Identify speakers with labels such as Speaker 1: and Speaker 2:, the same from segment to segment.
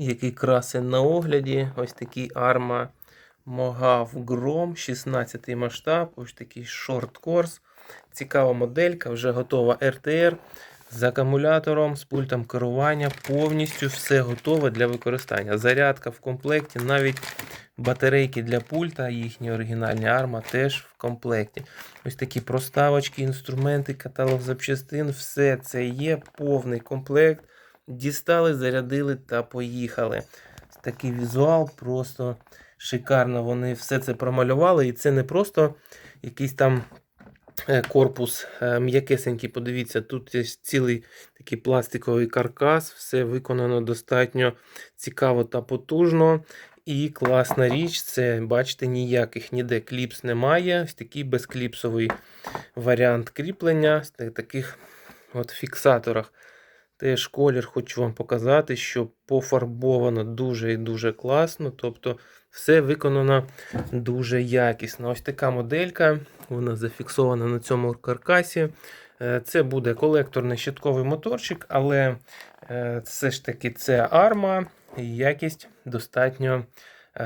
Speaker 1: Який красень на огляді. Ось такий Arma Mogaf Grom, 16 масштаб, ось такий шорт-корс. Цікава моделька, вже готова RTR з акумулятором, з пультом керування. Повністю все готове для використання. Зарядка в комплекті, навіть батарейки для пульта, їхні оригінальні Arma теж в комплекті. Ось такі проставочки, інструменти, каталог запчастин. Все це є, повний комплект. Дістали, зарядили та поїхали. Такий візуал, просто шикарно. Вони все це промалювали. І це не просто якийсь там е, корпус е, м'якесенький. Подивіться, тут є цілий такий пластиковий каркас. Все виконано достатньо цікаво та потужно. І класна річ, це, бачите, ніяких ніде кліпс немає. Ось такий безкліпсовий варіант кріплення та- таких от фіксаторах. Теж колір хочу вам показати, що пофарбовано дуже і дуже класно. Тобто все виконано дуже якісно. Ось така моделька, вона зафіксована на цьому каркасі. Е, Це буде колекторний щитковий моторчик, але е, все ж таки це арма і якість достатньо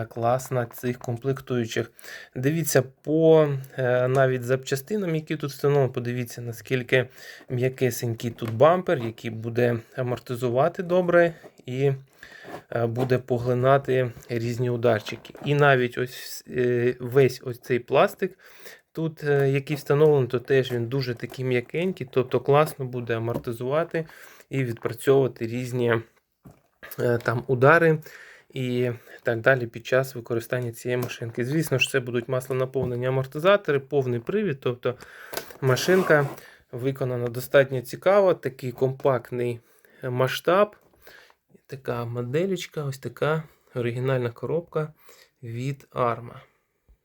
Speaker 1: класна цих комплектуючих. Дивіться по е, навіть запчастинам, які тут встановлені. Подивіться, наскільки м'якесенький тут бампер, який буде амортизувати добре і е, буде поглинати різні ударчики. І навіть ось е, весь ось цей пластик. Тут, е, який встановлений, то теж він дуже такий м'якенький, тобто класно буде амортизувати і відпрацьовувати різні е, там удари і так далі під час використання цієї машинки. Звісно ж, це будуть маслонаповнені амортизатори, повний привід, тобто машинка виконана достатньо цікаво, такий компактний масштаб. Така моделечка, ось така оригінальна коробка від Arma.